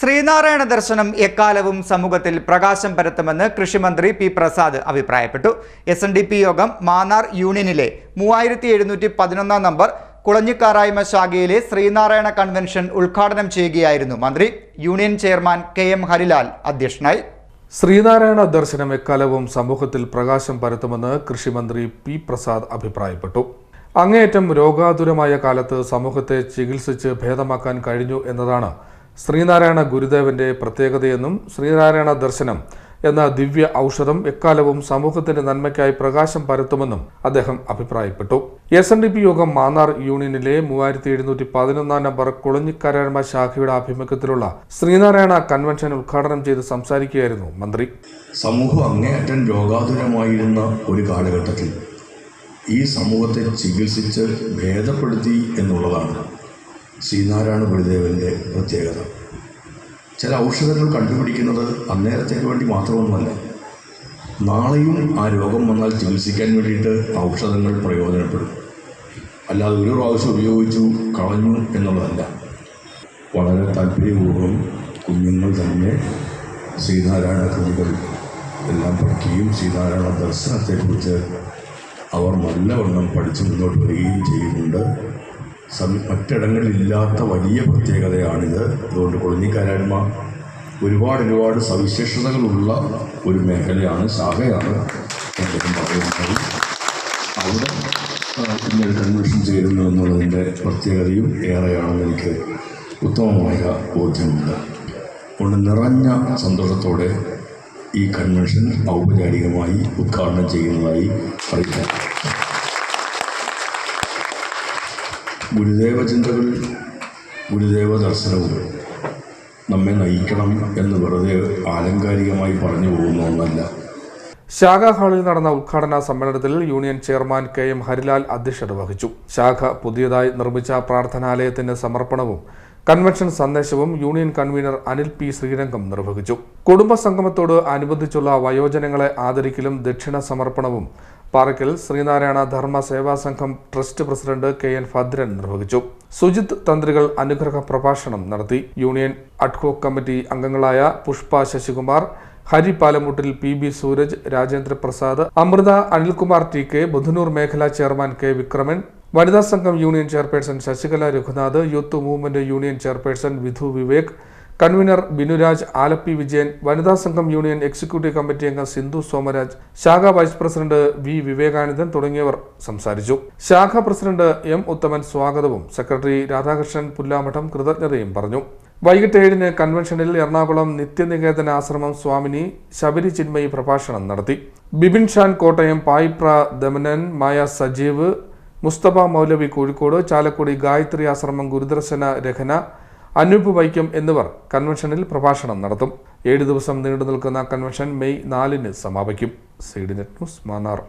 ശ്രീനാരായണ ദർശനം എക്കാലവും സമൂഹത്തിൽ പ്രകാശം പരത്തുമെന്ന് കൃഷിമന്ത്രി പി പ്രസാദ് അഭിപ്രായപ്പെട്ടു. എസ് എൻ ഡി പി യോഗം മാന്നാർ യൂണിയനിലെ മൂവായിരത്തി എഴുന്നൂറ്റി പതിനൊന്നാം നമ്പർ കുളഞ്ഞിക്കാറായ്മ ശാഖയിലെ ശ്രീനാരായണ കൺവെൻഷൻ ഉദ്ഘാടനം ചെയ്യുകയായിരുന്നു മന്ത്രി. Union chairman K M Harilal അധ്യക്ഷനായി. ശ്രീനാരായണ ദർശനം എക്കാലവും സമൂഹത്തിൽ പ്രകാശം പരത്തുമെന്ന് കൃഷിമന്ത്രി പി പ്രസാദ് അഭിപ്രായപ്പെട്ടു. അങ്ങേയറ്റം രോഗാതുരമായ കാലത്ത് സമൂഹത്തെ ചികിത്സിച്ച് ഭേദമാക്കാൻ കഴിഞ്ഞു എന്നതാണ് ശ്രീനാരായണ ഗുരുദേവന്റെ പ്രത്യേകതയെന്നും ശ്രീനാരായണ ദർശനം എന്ന ദിവ്യ ഔഷധം എക്കാലവും സമൂഹത്തിന്റെ നന്മയ്ക്കായി പ്രകാശം പരത്തുമെന്നും അദ്ദേഹം അഭിപ്രായപ്പെട്ടു. എസ് എൻ ഡി പി യോഗം മാന്നാർ യൂണിയനിലെ മൂവായിരത്തി എഴുന്നൂറ്റി പതിനൊന്നാം നമ്പർ കുളഞ്ഞിക്കാരായ്മ ശാഖയുടെ ആഭിമുഖ്യത്തിലുള്ള ശ്രീനാരായണ കൺവെൻഷൻ ഉദ്ഘാടനം ചെയ്ത് സംസാരിക്കുകയായിരുന്നു മന്ത്രി. സമൂഹം അങ്ങേയറ്റം രോഗാതുരമായിരുന്ന ഒരു കാലഘട്ടത്തിൽ ഈ സമൂഹത്തെ ചികിത്സിച്ച് ഭേദപ്പെടുത്തി എന്നുള്ളതാണ് ശ്രീനാരായണ ഗുരുദേവന്റെ പ്രത്യേകത. ചില ഔഷധങ്ങൾ കണ്ടുപിടിക്കുന്നത് അന്നേരത്തേക്ക് വേണ്ടി മാത്രമൊന്നുമല്ല നാളെയും ആ രോഗം വന്നാൽ ചികിത്സിക്കാൻ വേണ്ടിയിട്ട് ഔഷധങ്ങൾ പ്രയോജനപ്പെടും. അല്ലാതെ ഒരു പ്രാവശ്യം ഉപയോഗിച്ചു കളഞ്ഞു എന്നുള്ളതല്ല. വളരെ താല്പര്യപൂർവം കുഞ്ഞുങ്ങൾ തന്നെ ശ്രീനാരായണ കൃതികൾ എല്ലാം പഠിക്കുകയും ശ്രീനാരായണ ദർശനത്തെക്കുറിച്ച് അവർ നല്ലവണ്ണം പഠിച്ചു മുന്നോട്ട് വരികയും ചെയ്യുന്നുണ്ട്. സം മറ്റിടങ്ങളിലില്ലാത്ത വലിയ പ്രത്യേകതയാണിത്. അതുകൊണ്ട് കൊളഞ്ഞിക്കാരായ്മ ഒരുപാട് ഒരുപാട് സവിശേഷതകളുള്ള ഒരു മേഖലയാണ് ശാഖയാണ് അദ്ദേഹം പറയുന്നത്. അവിടെ ഇന്നൊരു കൺവെൻഷൻ ചേരുന്നു എന്നുള്ളതിന്റെ പ്രത്യേകതയും ഏറെയാണെന്ന് എനിക്ക് ഉത്തമമായ ബോധ്യമുണ്ട്. അതുകൊണ്ട് നിറഞ്ഞ സന്തോഷത്തോടെ ഈ കൺവെൻഷൻ ഔപചാരികമായി ഉദ്ഘാടനം ചെയ്യുന്നതായി അറിയിക്കാം. ഗുരുദേവ ചിന്തകൾ ഗുരുദേവ ദർശനവും നമ്മെ നയിക്കണം എന്ന് വെറുതെ ആലങ്കാരികമായി പറഞ്ഞു പോകുന്ന ഒന്നല്ല. ശാഖ ഹാളിൽ നടന്ന ഉദ്ഘാടന സമ്മേളനത്തിൽ union chairman K M Harilal അധ്യക്ഷത വഹിച്ചു. ശാഖ പുതിയതായി നിർമ്മിച്ച പ്രാർത്ഥനാലയത്തിന്റെ സമർപ്പണവും കൺവെൻഷൻ സന്ദേശവും union convener Anil P Sreerangam നിർവഹിച്ചു. കുടുംബ സംഗമത്തോട് അനുബന്ധിച്ചുള്ള വയോജനങ്ങളെ ആദരിക്കലും ദക്ഷിണ സമർപ്പണവും Parakkal Sreenarayana Dharma Seva Sangham trust president K N Bhadran നിർവഹിച്ചു. സുജിത് തന്ത്രികൾ അനുഗ്രഹ പ്രഭാഷണം നടത്തി. യൂണിയൻ അഡ്ഹോക് കമ്മിറ്റി അംഗങ്ങളായ Pushpa Sasikumar Hari Palamuttil P B Sooraj Rajendra Prasad Amrutha Anilkumar T K Budhanoor മേഖലാ ചെയർമാൻ കെ വിക്രമൻ വനിതാ സംഘം union chairperson Sasikala Raghunath youth movement union chairperson Vidhu Vivek convener Binuraj Alappi Vijayan വനിതാ സംഘം union executive committee അംഗം സിന്ധു സോമരാജ് ശാഖ vice president V വിവേകാനന്ദൻ തുടങ്ങിയവർ സംസാരിച്ചു. ശാഖ പ്രസിഡന്റ് എം ഉത്തമൻ സ്വാഗതവും സെക്രട്ടറി രാധാകൃഷ്ണൻ പുല്ലാമഠം കൃതജ്ഞതയും പറഞ്ഞു. വൈകിട്ട് ഏഴിന് കൺവെൻഷനിൽ എറണാകുളം നിത്യനികേതന ആശ്രമം സ്വാമിനി ശബരി ചിന്മയി പ്രഭാഷണം നടത്തി. ബിപിൻ ഷാൻ കോട്ടയം പായിപ്ര ദമനൻ മായ സജീവ് മുസ്തഫ മൗലവി കോഴിക്കോട് ചാലക്കുടി ഗായത്രി ആശ്രമം ഗുരുദർശന രഹന അനൂപ് വൈക്കം എന്നിവർ കൺവെൻഷനിൽ പ്രഭാഷണം നടത്തും. ഏഴ് ദിവസം നീണ്ടു നിൽക്കുന്ന കൺവെൻഷൻ മെയ് നാലിന് സമാപിക്കും. Seed net news Mannar.